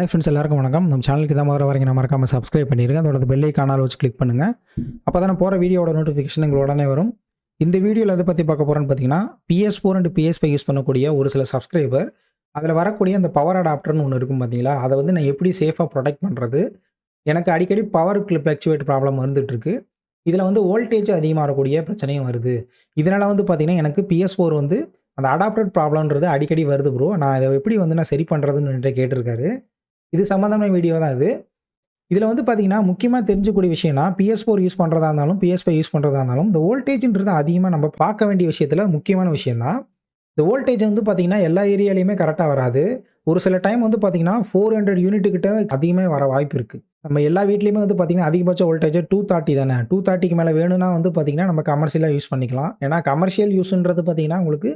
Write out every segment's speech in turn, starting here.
Hi friends எல்லாருக்கும் வணக்கம். நம்ம சேனலுக்கு தான் முதல்ல வரீங்க. நான் மறக்காமல் சப்ஸ்கிரைப் பண்ணிடுங்க அதோட பெல்லை காணால் வச்சு கிளிக் பண்ணுங்கள் அப்போ தான் போகிற வீடியோட நோட்டிஃபிகேஷன் உங்களுக்கு உடனே வரும். இந்த வீடியோவில் எதை பற்றி பார்க்க போகிறோன்னு பார்த்தீங்கன்னா BS four and BS five use பண்ணக்கூடிய ஒரு சில சப்ஸ்கிரைபர் அதில் வரக்கூடிய அந்த பவர் அடாப்டர்னு ஒன்று இருக்கும் பார்த்தீங்களா? அதை வந்து நான் எப்படி சேஃபாக ப்ரொடெக்ட் பண்ணுறது எனக்கு அடிக்கடி பவர் ஃப்ளக்சுவேட் ப்ராப்ளம் வந்துட்டுருக்கு இதில் வந்து வோல்டேஜ் அதிகமாக வரக்கூடிய பிரச்சனையும் வருது. இதனால் வந்து பார்த்திங்கன்னா எனக்கு பிஎஸ் ஃபோர் வந்து அந்த அடாப்டட் ப்ராப்ளம்ன்றது அடிக்கடி வருது ப்ரோ நான் இதை எப்படி வந்து நான் சரி பண்ணுறதுன்னு கேட்டிருக்காரு. இது சம்மந்தமான வீடியோ தான் இது. இதில் வந்து பார்த்தீங்கன்னா முக்கியமாக தெரிஞ்சக்கூடிய விஷயம்னா பிஎஸ் ஃபோர் யூஸ் பண்ணுறதா இருந்தாலும் பிஎஸ் ஃபைவ் யூஸ் பண்ணுறதா இருந்தாலும் இந்த வோல்டேஜ்ன்றது அதிகமாக நம்ம பார்க்க வேண்டிய விஷயத்தில் முக்கியமான விஷயம் தான். இந்த வோல்டேஜ் வந்து பார்த்திங்கன்னா எல்லா ஏரியாலையுமே கரெக்டாக வராது. ஒரு சில டைம் வந்து பார்த்திங்கன்னா ஃபோர் ஹண்ட்ரட் யூனிட்டுக்கிட்ட அதிகமாக வர வாய்ப்பு இருக்குது நம்ம எல்லா வீட்லேயுமே வந்து பார்த்தீங்கன்னா அதிகபட்ச வோல்டேஜ் டூ தேர்ட்டி தானே. டூ தேர்ட்டிக்கு மேலே வேணும்னா வந்து பார்த்தீங்கன்னா நம்ம கமர்ஷியலாக யூஸ் பண்ணிக்கலாம். ஏன்னா கமர்ஷியல் யூஸுன்றது பார்த்தீங்கன்னா உங்களுக்கு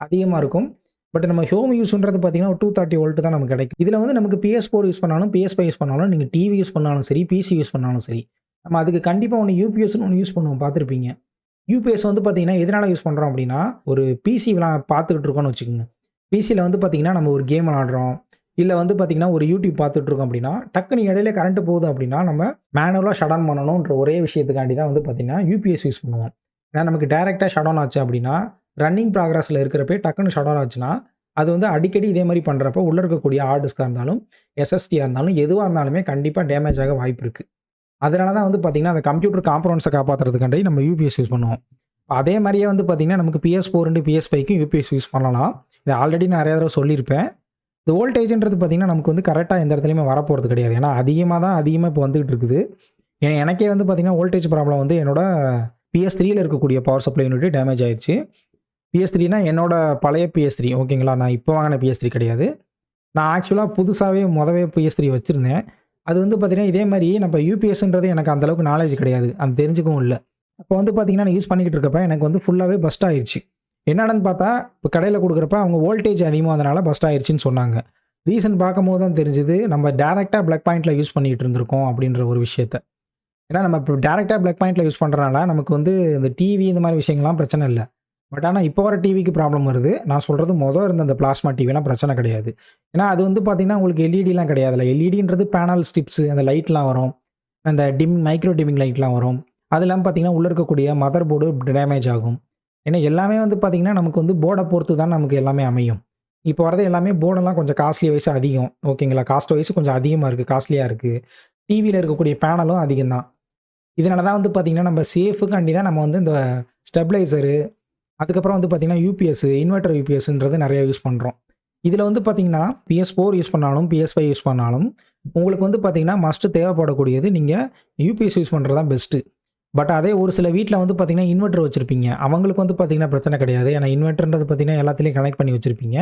அதிகமாக இருக்கும். பட் நம்ம ஹோம் யூஸ்ன்றது பார்த்தீங்கன்னா டூ தேர்ட்டி வோல்ட் தான் நமக்கு கிடைக்கும். இதில் வந்து நமக்கு பிஎஸ் ஃபோர் யூஸ் பண்ணாலும் பிஎஸ் ஃபைவ் யூஸ் பண்ணாலும் நீங்கள் டிவி யூஸ் பண்ணாலும் சரி பிசி யூஸ் பண்ணாலும் சரி நம்ம அதுக்கு கண்டிப்பாக ஒன்று யூபிஎஸ்னு ஒன்று யூஸ் பண்ணுவோம் பார்த்துருப்பீங்க. யூபிஎஸ் வந்து பார்த்தீங்கன்னா எதனால் யூஸ் பண்ணுறோம் அப்படின்னா ஒரு பிசி பார்த்துக்கிட்டு இருக்கோம்னு வச்சுக்கோங்க. பிசியில் வந்து பார்த்தீங்கன்னா நம்ம ஒரு கேம் விளாடுறோம் இல்லை வந்து பார்த்தீங்கன்னா ஒரு யூடியூப் பார்த்துட்ருக்கோம் அப்படின்னா டக்குன்னு இடையில கரண்ட் போகுது அப்படின்னா நம்ம மேனுவலாக ஷட் ஆன் பண்ணணுன்ற ஒரே விஷயத்துக்காண்டி தான் வந்து பார்த்தீங்கன்னா யூபிஎஸ் யூஸ் பண்ணுவோம். ஏன்னா நமக்கு டேரெக்டாக ஷட் ஆன் ஆச்சு அப்படின்னா ரன்னிங் ப்ராக்ரஸில் இருக்கிறப்பே டக்குன்னு ஷட் ஆன் ஆச்சுன்னா அது வந்து அடிக்கடி இதே மாதிரி பண்ணுறப்ப உள்ளே இருக்கக்கூடிய ஹார்டிஸ்காக இருந்தாலும் எஸ்எஸ்டியாக இருந்தாலும் எதுவாக இருந்தாலுமே கண்டிப்பாக டேமேஜ் ஆக வாய்ப்பு இருக்குது அதனால தான் வந்து பார்த்திங்கன்னா அந்த கம்ப்யூட்டர் காம்பனன்ஸை காப்பாற்றுறதுக்காண்டி நம்ம யூபிஎஸ் யூஸ் பண்ணுவோம். அதே மாதிரியே வந்து பார்த்திங்கன்னா நமக்கு பிஎஸ் ஃபோர் ரெண்டு பிஎஸ் ஃபைவ்க்கும் யூபிஎஸ் யூஸ் பண்ணலாம். இது ஆல்ரெடி நான் நிறையா தடவை சொல்லியிருப்பேன். இந்த வோல்டேஜ்ன்றது பார்த்திங்கன்னா நமக்கு வந்து கரெக்டாக எந்த இடத்துலையுமே வரப்போகிறது கிடையாது. ஏன்னா அதிகமாக தான் அதிகமாக இப்போ வந்துகிட்டு இருக்குது. ஏன்னா எனக்கே வந்து பார்த்திங்கன்னா வோல்டேஜ் ப்ராப்ளம் வந்து என்னோட பிஎஸ் த்ரீயில் இருக்கக்கூடிய பவர் சப்ளை யூனிட் டேமேஜ் ஆயிடுச்சு. பிஎஸ் த்ரீனா என்னோட பழைய பிஎஸ் த்ரீ ஓகேங்களா? நான் இப்போ வாங்கின பிஎஸ் த்ரீ கிடையாது. நான் ஆக்சுவலாக புதுசாகவே மொதவே பிஎஸ் த்ரீ வச்சுருந்தேன். அது வந்து பார்த்திங்கன்னா இதே மாதிரி நம்ம யூபிஎஸ்ன்றது எனக்கு அந்தளவுக்கு நாலேஜ் கிடையாது. அது தெரிஞ்சுக்கவும் இல்லை. அப்போ வந்து பார்த்திங்கன்னா நான் யூஸ் பண்ணிக்கிட்டு இருக்கப்ப எனக்கு வந்து ஃபுல்லாகவே பஸ்ட் ஆயிடுச்சு என்னென்னு பார்த்தா இப்போ கடையில் கொடுக்குறப்ப அவங்க வோல்டேஜ் அதனால் பஸ்ட் ஆயிடுச்சுன்னு சொன்னாங்க. ரீசன் பார்க்கும்போது தான் தெரிஞ்சுது நம்ம டேரெக்டாக பிளக் பாயிண்ட்டில் யூஸ் பண்ணிகிட்டு இருந்திருக்கோம் அப்படின்ற ஒரு விஷயத்த. ஏன்னா நம்ம இப்போ டேரெக்டாக பிளக் பாயிண்ட்டில் யூஸ் பண்ணுறனால நமக்கு வந்து இந்த டிவி இந்த மாதிரி விஷயங்கள்லாம் பிரச்சனை இல்லை. பட் ஆனால் இப்போ வர டிவிக்கு ப்ராப்ளம் வருது. நான் சொல்கிறது மொதல் இருந்த அந்த பிளாஸ்மா டிவிலாம் பிரச்சனை கிடையாது. ஏன்னா அது வந்து பார்த்திங்கன்னா உங்களுக்கு எல்இடிலாம் கிடையாதுல எல்இடின்றது பேனல் ஸ்டிப்ஸு அந்த லைட்லாம் வரும். அந்த டிம் மைக்ரோ டிமிங் லைட்லாம் வரும். அது இல்லாமல் பார்த்திங்கன்னா உள்ளே இருக்கக்கூடிய மதர் போர்டு டேமேஜ் ஆகும். ஏன்னா எல்லாமே வந்து பார்த்திங்கன்னா நமக்கு வந்து போர்டை பொறுத்து தான் நமக்கு எல்லாமே அமையும். இப்போ வரது எல்லாமே போர்டெல்லாம் கொஞ்சம் காஸ்ட்லி வைஸ் அதிகம். ஓகேங்களா காஸ்ட் வைஸ் கொஞ்சம் அதிகமாக இருக்குது காஸ்ட்லியாக இருக்குது டிவியில் இருக்கக்கூடிய பேனலும் அதிகம் தான். இதனால தான் வந்து பார்த்திங்கன்னா நம்ம சேஃபுக்காண்டி தான் நம்ம வந்து இந்த ஸ்டெபிளைசரு அதுக்கப்புறம் வந்து பார்த்திங்கன்னா யூபிஎஸ் இன்வெர்டர் யூபிஎஸ்ன்றது நிறையா யூஸ் பண்ணுறோம் இதில் வந்து பார்த்திங்கன்னா பிஎஸ் ஃபோர் யூஸ் பண்ணாலும் பிஎஸ் ஃபைவ் யூஸ் பண்ணாலும் உங்களுக்கு வந்து பார்த்திங்கன்னா மஸ்ட்டு தேவைப்படக்கூடியது நீங்கள் யூபிஎஸ் யூஸ் பண்ணுறது தான் பெஸ்ட்டு பட் அதே ஒரு சில வீட்டில் வந்து பார்த்திங்கன்னா இன்வெர்டர் வச்சுருப்பீங்க. அவங்களுக்கு வந்து பார்த்திங்கன்னா பிரச்சனை கிடையாது. ஏன்னா இன்வெர்டர்ன்றது பார்த்திங்கன்னா எல்லாத்துலேயும் கனெக்ட் பண்ணி வச்சுருப்பீங்க.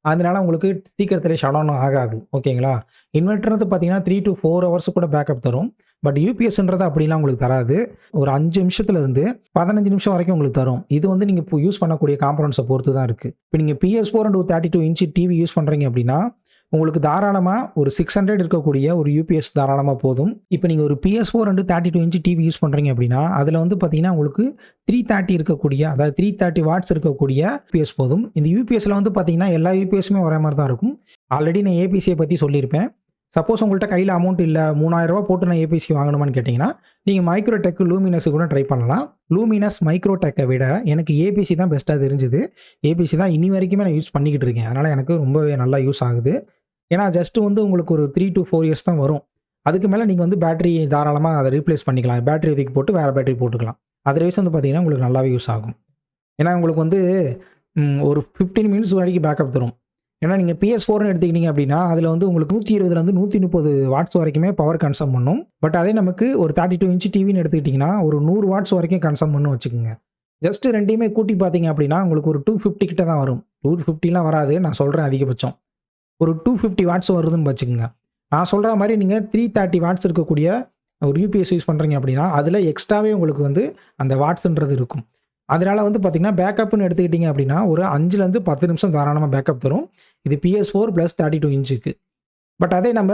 அதனால உங்களுக்கு சீக்கிரத்திலே ஷட் ஆகாது. ஓகேங்களா இன்வெர்டர்ன்றது பார்த்திங்கன்னா த்ரீ டு ஃபோர் ஹவர்ஸ் கூட பேக்கப் தரும். பட் யூபிஎஸ்ன்றது அப்படிலாம் உங்களுக்கு தராது. ஒரு அஞ்சு நிமிஷத்துலேருந்து பதினஞ்சு நிமிஷம் வரைக்கும் உங்களுக்கு தரும். இது வந்து நீங்கள் இப்போ யூஸ் பண்ணக்கூடிய காம்பனன்ஸை பொறுத்து தான் இருக்குது இப்போ நீங்கள் BS four and thirty two inch TV use பண்ணுறீங்க அப்படின்னா உங்களுக்கு தாராளமாக ஒரு சிக்ஸ் ஹண்ட்ரட் இருக்கக்கூடிய ஒரு யூபிஎஸ் தாராளமாக போதும். இப்போ நீங்கள் ஒரு BS four and thirty two inch TV use பண்ணுறீங்க அப்படின்னா அதில் வந்து பார்த்தீங்கன்னா உங்களுக்கு த்ரீ தேர்ட்டி இருக்கக்கூடிய அதாவது த்ரீ தேர்ட்டி வாட்ஸ் இருக்கக்கூடிய யூபிஎஸ் போதும். இந்த யூபிஎஸ்ல வந்து பார்த்தீங்கன்னா எல்லா யூபிஎஸ்ஸுமே ஒரே மாதிரி தான் இருக்கும். ஆல்ரெடி நான் ஏபிசியை பற்றி சொல்லியிருப்பேன். சப்போஸ் உங்கள்கிட்ட கையில் அமௌண்ட் இல்லை மூணாயிரரூபா போட்டு நான் ஏபிசி வாங்கணுமான்னு கேட்டிங்கன்னா நீங்கள் மைக்ரோடெக் லூமினஸ் கூட ட்ரை பண்ணலாம். லூமினஸ் மைக்ரோ டெக்கை விட எனக்கு ஏபிசி தான் பெஸ்ட்டாக தெரிஞ்சுது. ஏபிசி தான் இனி வரைக்குமே நான் யூஸ் பண்ணிக்கிட்டு இருக்கேன். அதனால் எனக்கு ரொம்பவே நல்லா யூஸ் ஆகுது. ஏன்னா ஜஸ்ட் வந்து உங்களுக்கு ஒரு த்ரீ டு ஃபோர் இயர்ஸ் தான் வரும். அதுக்கு மேலே நீங்கள் வந்து பேட்டரி தாராளமாக அதை ரீப்ளேஸ் பண்ணிக்கலாம். பேட்டரி ஒதுக்கி போட்டு வேறு பேட்டரி போட்டுக்கலாம். அதர்வைஸ் வந்து பார்த்தீங்கன்னா உங்களுக்கு நல்லாவே யூஸ் ஆகும். ஏன்னா உங்களுக்கு வந்து ஒரு ஃபிஃப்டீன் மினிட்ஸ் வரைக்கும் பேக்கப் தரும். ஏன்னா நீங்கள் பிஎஸ் ஃபோர்னு எடுத்துக்கிட்டீங்க அப்படின்னா அதில் வந்து உங்களுக்கு நூற்றி இருபதுலேருந்து நூற்றி முப்பது வாட்ஸ் வரைக்குமே பவர் கன்சம் பண்ணும். பட் அதே நமக்கு ஒரு தேர்ட்டி டூ இன்ச்சு டிவின்னு எடுத்துக்கிட்டிங்கன்னா ஒரு நூறு வாட்ஸ் வரைக்கும் கன்சம் பண்ணும் வச்சுக்கோங்க. ஜஸ்ட் ரெண்டையுமே கூட்டி பார்த்தீங்க அப்படின்னா உங்களுக்கு ஒரு டூ ஃபிஃப்டி கிட்ட தான் வரும். டூ ஃபிஃப்டிலாம் வராது நான் சொல்கிறேன் அதிகபட்சம். ஒரு டூ ஃபிஃப்டி வாட்ஸ் வருதுன்னு வச்சுக்கோங்க. நான் சொல்கிற மாதிரி நீங்கள் த்ரீ தேர்ட்டி வாட்ஸ் இருக்கக்கூடிய ஒரு யூபிஎஸ் யூஸ் பண்ணுறீங்க அப்படின்னா அதில் எக்ஸ்ட்ராவே உங்களுக்கு வந்து அந்த வாட்ஸுன்றது இருக்கும். அதனால் வந்து பார்த்திங்கன்னா பேக்கப்னு எடுத்துக்கிட்டிங்க அப்படின்னா ஒரு அஞ்சுலேருந்து பத்து நிமிஷம் தாராளமாக பேக்கப் தரும். இது BS four plus thirty two இன்ச்சுக்கு. பட் அதே நம்ம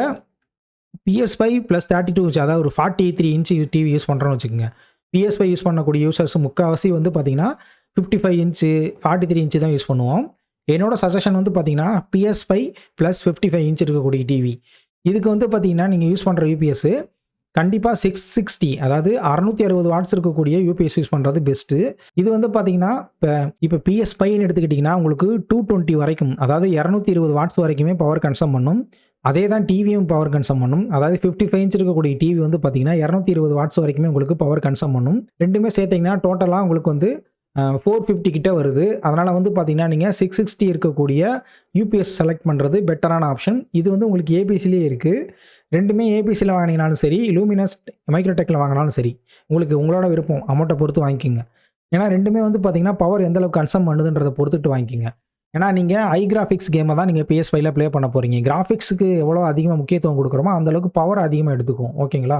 BS five plus thirty two inch அதாவது ஒரு forty three inch TV use பண்ணுறோன்னு வச்சுக்கோங்க. பிஎஸ் ஃபைவ் யூஸ் பண்ணக்கூடிய யூசர்ஸ் முக்கால்வாசி வந்து பார்த்திங்கன்னா fifty five inch forty three inch தான் யூஸ் பண்ணுவோம். என்னோட சஜஷன் வந்து பார்த்தீங்கன்னா BS five plus fifty five inch இருக்கக்கூடிய டிவி இதுக்கு வந்து பார்த்தீங்கன்னா நீங்கள் யூஸ் பண்ணுற யூபிஎஸ்ஸு கண்டிப்பாக சிக்ஸ் சிக்ஸ்டி அதாவது அறுநூத்தி அறுபது வாட்ஸ் இருக்கக்கூடிய யூபிஎஸ் யூஸ் பண்ணுறது பெஸ்ட்டு இது வந்து பார்த்தீங்கன்னா இப்போ இப்போ பிஎஸ் ஃபைன்னு எடுத்துக்கிட்டிங்கன்னா உங்களுக்கு டூ டுவெண்ட்டி வரைக்கும் அதாவது இரநூத்தி இருபது வாட்ஸ் வரைக்குமே பவர் கன்சம் பண்ணும். அதே தான் டிவியும் பவர் கன்சம் பண்ணும். அதாவது ஃபிஃப்டி ஃபைவ் இன்ச் இருக்கக்கூடிய டிவி வந்து பார்த்தீங்கன்னா இரநூத்தி இருபது வாட்ஸ் வரைக்குமே உங்களுக்கு பவர் கன்சம் பண்ணும். ரெண்டுமே சேர்த்திங்கன்னா டோட்டலாக உங்களுக்கு வந்து ஃபோர் ஃபிஃப்டி கிட்ட வருது. அதனால் வந்து பார்த்தீங்கன்னா நீங்கள் சிக்ஸ் சிக்ஸ்டி இருக்கக்கூடிய யூபிஎஸ் செலக்ட் பண்ணுறது பெட்டரான ஆப்ஷன் இது வந்து உங்களுக்கு ஏபிசிலே இருக்குது ரெண்டுமே ஏபிசியில் வாங்கினீங்கனாலும் சரி லூமினஸ் மைக்ரோடெக்கில் வாங்கினாலும் சரி உங்களுக்கு உங்களோட விருப்பம் அமௌண்ட்டை பொறுத்து வாங்கிக்கோங்க. ஏன்னா ரெண்டுமே வந்து பார்த்தீங்கன்னா பவர் எந்தளவுக்கு கன்சம் பண்ணுதுன்றதை பொறுத்துட்டு வாங்கிக்கோங்க. ஏன்னா நீங்கள் ஐ கிராஃபிக்ஸ் கேமை தான் நீங்கள் பிஎஸ் ஃபைவ்ல ப்ளே பண்ண போகிறீங்க கிராஃபிக்ஸுக்கு எவ்வளோ அதிகமாக முக்கியத்துவம் கொடுக்குறோமோ அந்தளவுக்கு பவர் அதிகமாக எடுத்துக்கும். ஓகேங்களா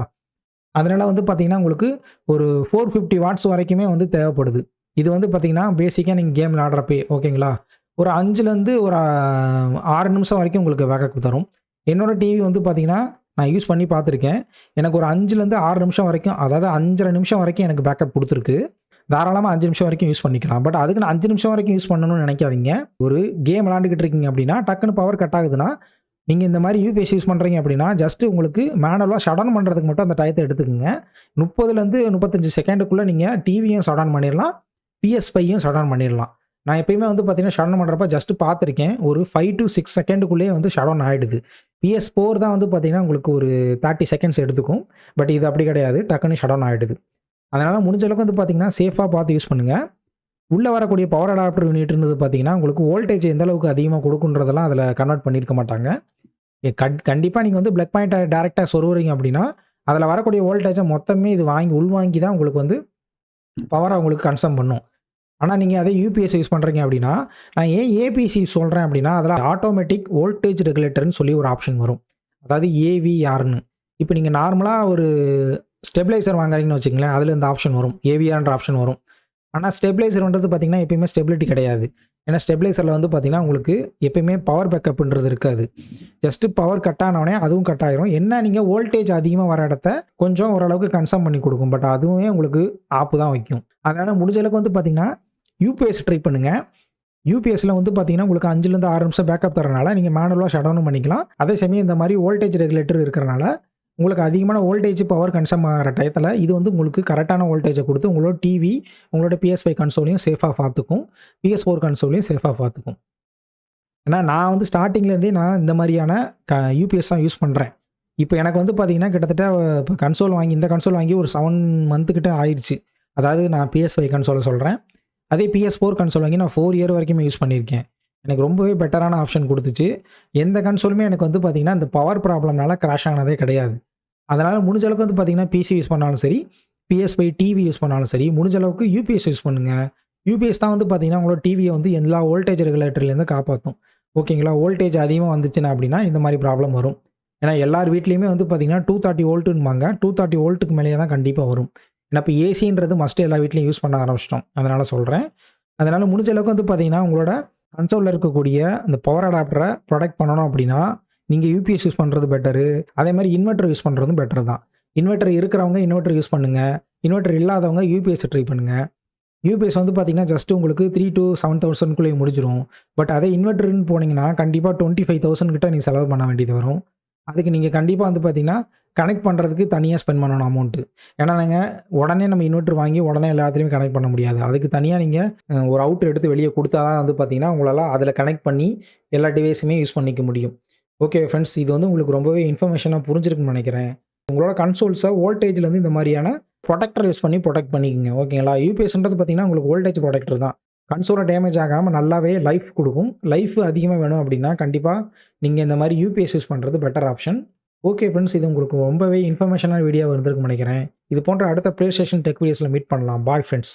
அதனால் வந்து பார்த்திங்கன்னா உங்களுக்கு ஒரு ஃபோர் ஃபிஃப்டி வாட்ஸ் வரைக்குமே வந்து தேவைப்படுது. இது வந்து பார்த்தீங்கன்னா பேசிக்காக நீங்கள் கேம் விளாட்றப்பே ஓகேங்களா ஒரு அஞ்சுலேருந்து ஒரு ஆறு நிமிஷம் வரைக்கும் உங்களுக்கு பேக்கப் தரும். என்னோடய டிவி வந்து பார்த்தீங்கன்னா நான் யூஸ் பண்ணி பார்த்துருக்கேன் எனக்கு ஒரு அஞ்சுலேருந்து ஆறு நிமிஷம் வரைக்கும் அதாவது அஞ்சரை நிமிஷம் வரைக்கும் எனக்கு பேக்கப் கொடுத்துருக்கு. தாராளமாக அஞ்சு நிமிஷம் வரைக்கும் யூஸ் பண்ணிக்கலாம். பட் அதுக்கு நான் அஞ்சு நிமிஷம் வரைக்கும் யூஸ் பண்ணணும்னு நினைக்காதீங்க. ஒரு கேம் விளாண்டுக்கிட்டு இருக்கீங்க அப்படின்னா டக்குன்னு பவர் கட் ஆகுதுன்னா நீங்கள் இந்த மாதிரி யூபிஎஸ் யூஸ் பண்ணுறீங்க அப்படின்னா ஜஸ்ட் உங்களுக்கு மேனுவலாக ஷடன் பண்ணுறதுக்கு மட்டும் அந்த டயத்தை எடுத்துக்கோங்க. முப்பதுலேருந்து முப்பத்தஞ்சு செகண்டுக்குள்ளே நீங்கள் டிவியும் ஷடன் பண்ணிடலாம் பிஎஸ் ஃபையும் ஷடன் பண்ணிடலாம் நான் எப்பயுமே வந்து பார்த்தீங்கன்னா ஷடன் பண்ணுறப்ப ஜஸ்ட் பார்த்துருக்கேன் ஒரு ஃபைவ் டு சிக்ஸ் செகண்டுக்குள்ளேயே வந்து ஷடன் ஆகிடுது பிஎஸ் ஃபோர் தான் வந்து பார்த்தீங்கன்னா உங்களுக்கு ஒரு தேர்ட்டி செகண்ட்ஸ் எடுத்துக்கும். பட் இது அப்படி கிடையாது. டக்குன்னு ஷடன் ஆகிடுது அதனால் முடிஞ்ச அளவுக்கு வந்து பார்த்தீங்கன்னா சேஃபாக பார்த்து யூஸ் பண்ணுங்கள் உள்ளே வரக்கூடிய பவர் அடாப்டர் யூனிட் பார்த்தீங்கன்னா உங்களுக்கு வோல்டேஜ் எந்த அளவுக்கு அதிகமாக கொடுக்குன்றதெல்லாம் அதில் கன்வெர்ட் பண்ணியிருக்க மாட்டாங்க. கண்டிப்பாக நீங்கள் வந்து பிளக் பாயிண்ட்டை டேரெக்டாக சொருவுறீங்க அப்படின்னா அதில் வரக்கூடிய வோல்டேஜை மொத்தமே இது வாங்கி உள்வாங்கி தான் உங்களுக்கு வந்து பவரை உங்களுக்கு கன்சம் பண்ணும். ஆனால் நீங்கள் அதே யூபிஎஸ் யூஸ் பண்ணுறீங்க அப்படின்னா நான் ஏன் ஏபிசி சொல்கிறேன் அப்படின்னா அதில் ஆட்டோமேட்டிக் வோல்டேஜ் ரெகுலேட்டர்னு சொல்லி ஒரு ஆப்ஷன் வரும். அதாவது ஏவிஆர்னு இப்போ நீங்கள் நார்மலாக ஒரு ஸ்டெபிளைசர் வாங்குறீங்கன்னு வச்சுங்களேன் அதில் இந்த ஆப்ஷன் வரும். ஏவிஆர்ன்ற ஆப்ஷன் வரும். ஆனால் ஸ்டெபிளைசர்ன்றது பார்த்திங்கன்னா எப்பயுமே ஸ்டெபிலிட்டி கிடையாது. ஏன்னா ஸ்டெபிளைசரில் வந்து பார்த்திங்கன்னா உங்களுக்கு எப்பயுமே பவர் பேக்கப்ன்றது இருக்காது. ஜஸ்ட்டு பவர் கட் ஆனவனே அதுவும் கட் ஆகிரும் என்ன நீங்கள் வோல்டேஜ் அதிகமாக வர இடத்த கொஞ்சம் ஓரளவுக்கு கன்சம் பண்ணி கொடுக்கும். பட் அதுவுமே உங்களுக்கு ஆப்பு தான் வைக்கும். அதனால் முடிஞ்சளவுக்கு வந்து பார்த்திங்கன்னா யூபிஎஸ் ட்ரை பண்ணுங்கள் யூபிஎஸ்சில் வந்து பார்த்தீங்கன்னா உங்களுக்கு அஞ்சுலேருந்து ஆறு நிமிஷம் பேக்கப் தரனால நீங்கள் மேனுவலாக ஷட் டவுனும் பண்ணிக்கலாம். அதே சமயம் இந்த மாதிரி வோல்டேஜ் ரெகுலேட்டர் இருக்கிறனால உங்களுக்கு அதிகமான வோல்டேஜ் பவர் கன்சம் ஆகிற டயத்தில் இது வந்து உங்களுக்கு கரெக்டான வோல்டேஜை கொடுத்து உங்களோட டிவி உங்களோட பிஎஸ் ஃபைவ் கன்சோலையும் சேஃபாக பார்த்துக்கும். பிஎஸ் ஃபோர் கன்சோலையும் சேஃபாக பார்த்துக்கும். ஏன்னா நான் வந்து ஸ்டார்டிங்லேருந்தே நான் இந்த மாதிரியான க யூபிஎஸ் தான் யூஸ் பண்ணுறேன் இப்போ எனக்கு வந்து பார்த்தீங்கன்னா கிட்டத்தட்ட இப்போ கன்சோல் வாங்கி இந்த கன்சோல் வாங்கி ஒரு செவன் மந்த்துக்கிட்ட ஆயிடுச்சு அதாவது நான் பிஎஸ் ஃபைவ் கன்சோலை சொல்கிறேன் அதே பிஎஸ் ஃபோர் கன்சோல் வாங்கி நான் ஃபோர் இயர் வரைக்குமே யூஸ் பண்ணியிருக்கேன். எனக்கு ரொம்பவே பெட்டரான ஆப்ஷன் கொடுத்துச்சு. எந்த கன்சோலுமே எனக்கு வந்து பார்த்திங்கன்னா இந்த பவர் ப்ராப்ளம்னால கிராஷ் ஆனதே கிடையாது. அதனால் முடிஞ்ச அளவுக்கு வந்து பார்த்திங்கன்னா பிசி யூஸ் பண்ணாலும் சரி பிஎஸ் டிவி யூஸ் பண்ணாலும் சரி முடிஞ்ச அளவுக்கு யூபிஎஸ் யூஸ் பண்ணுங்கள் யூபிஎஸ் தான் வந்து பார்த்திங்கன்னா உங்களோட டிவியை வந்து எல்லா வோல்டேஜ் ரெகுலேட்டர்லேருந்து காப்பாற்றும் ஓகேங்களா வோல்டேஜ் அதிகமாக வந்துச்சுன்னா அப்படின்னா இந்த மாதிரி ப்ராப்ளம் வரும். ஏன்னா எல்லார் வீட்லேயுமே வந்து பார்த்திங்கன்னா டூ தேர்ட்டி வோல்ட்டுன்பாங்க டூ தேர்ட்டி வோல்ட்டுக்கு மேலேயே தான் கண்டிப்பாக வரும். ஏன்னா இப்போ ஏசின்றது மஸ்ட்டு எல்லா வீட்லையும் யூஸ் பண்ண ஆரம்பிச்சிட்டோம். அதனால் சொல்கிறேன் அதனால் முடிஞ்ச அளவுக்கு வந்து பார்த்தீங்கன்னா உங்களோட கன்சோலில் இருக்கக்கூடிய அந்த பவர் அடாப்டரை ப்ரொடெக்ட் பண்ணணும் அப்படின்னா நீங்கள் யூபிஎஸ் யூஸ் பண்ணுறது பெட்டரு அதே மாதிரி இன்வெர்ட்டர் யூஸ் பண்ணுறதும் பெட்டர் தான். இன்வெர்ட்டர் இருக்கிறவங்க இன்வெர்டர் யூஸ் பண்ணுங்கள் இன்வெர்ட்டர் இல்லாதவங்க யூபிஎஸ் ட்ரை பண்ணுங்கள் யூபிஎஸ் வந்து பார்த்தீங்கன்னா ஜஸ்ட் உங்களுக்கு த்ரீ டு செவன் தௌசண்ட்குள்ளேயே முடிஞ்சிடும் பட் அதே இன்வெர்டர்னு போனீங்கன்னா கண்டிப்பாக டுவெண்ட்டி ஃபைவ் தௌசண்ட் கிட்ட நீங்கள் செலவு பண்ண வேண்டியது வரும். அதுக்கு நீங்கள் கண்டிப்பாக வந்து பார்த்தீங்கன்னா கனெக்ட் பண்ணுறதுக்கு தனியாக ஸ்பெண்ட் பண்ணணும் அமௌண்ட்டு ஏன்னா நீங்கள் உடனே நம்ம இன்வெர்ட்டர் வாங்கி உடனே எல்லாத்துலேயும் கனெக்ட் பண்ண முடியாது. அதுக்கு தனியாக நீங்கள் ஒரு அவுட்டர் எடுத்து வெளியே கொடுத்தா தான் வந்து பார்த்தீங்கன்னா உங்களால் அதில் கனெக்ட் பண்ணி எல்லா டிவைஸுமே யூஸ் பண்ணிக்க முடியும். ஓகே ஃப்ரெண்ட்ஸ் இது வந்து உங்களுக்கு ரொம்பவே இன்ஃபர்மேஷனாக புரிஞ்சிருக்குன்னு நினைக்கிறேன். உங்களோட கன்சோல்ஸை வோல்டேஜ்லேருந்து இந்த மாதிரியான ப்ரொடெக்டர் யூஸ் பண்ணி ப்ரொடெக்ட் பண்ணிக்கோங்க. ஓகேங்களா யூபிஎஸ்ன்றது பார்த்தீங்கன்னா உங்களுக்கு வோல்டேஜ் ப்ரொடெக்டர் தான். கன்சோலை டேமேஜ் ஆகாமல் நல்லாவே லைஃப் கொடுக்கும். லைஃப் அதிகமாக வேணும் அப்படின்னா கண்டிப்பாக நீங்கள் இந்த மாதிரி யூபிஎஸ் யூஸ் பண்ணுறது பெட்டர் ஆப்ஷன் ஓகே ஃப்ரெண்ட்ஸ் இது உங்களுக்கு ரொம்பவே இன்ஃபர்மேஷனான வீடியோ இருந்திருக்குன்னு நினைக்கிறேன். இது போன்ற அடுத்த ப்ளே ஸ்டேஷன் டெக் வீடியோஸில் மீட் பண்ணலாம். Bye friends